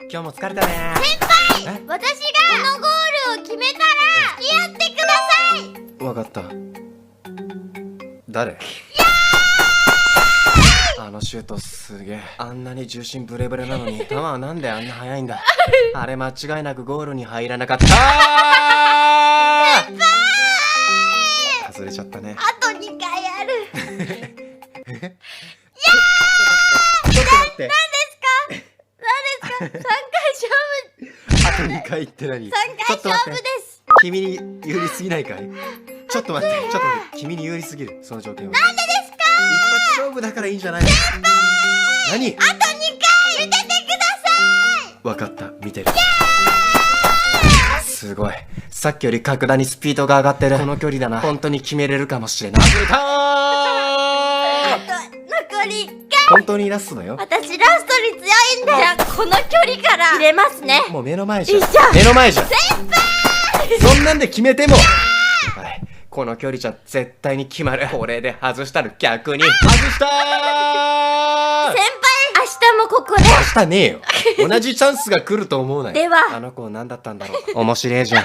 今日も疲れたね。先輩私がこのゴールを決めたら付き合ってください。わかった。誰？あのシュートすげえ。あんなに重心ブレブレなのに 球はなんであんな速いんだ？あれ間違いなくゴールに入らなかった。外れちゃったね。あと2回ある ちょっと待って何ですか3回勝あと2回って何？負3回ちょっと待って。勝負です。君に有利すぎないかい？ちょっと待って。ちょっと待って。君に有利すぎる。その条件は。なんでですか？一発勝負だからいいんじゃないの？何？あと2回見ててください。わかった。見てる。すごい。さっきより格段にスピードが上がってる。この距離だな。本当に決めれるかもしれない。外れたあと残り1回。本当にラストだよ。私ラストに強いんでじゃあこの距離から入れますね。もう目の前じゃん。目の前じゃん。先輩。そんなんで決めても。やばい。この距離じゃ絶対に決まる。これで外したら逆に。外したー。先輩明日もここで。明日ねえよ。同じチャンスが来ると思うなよ。では。あの子何だったんだろう。面白いじゃん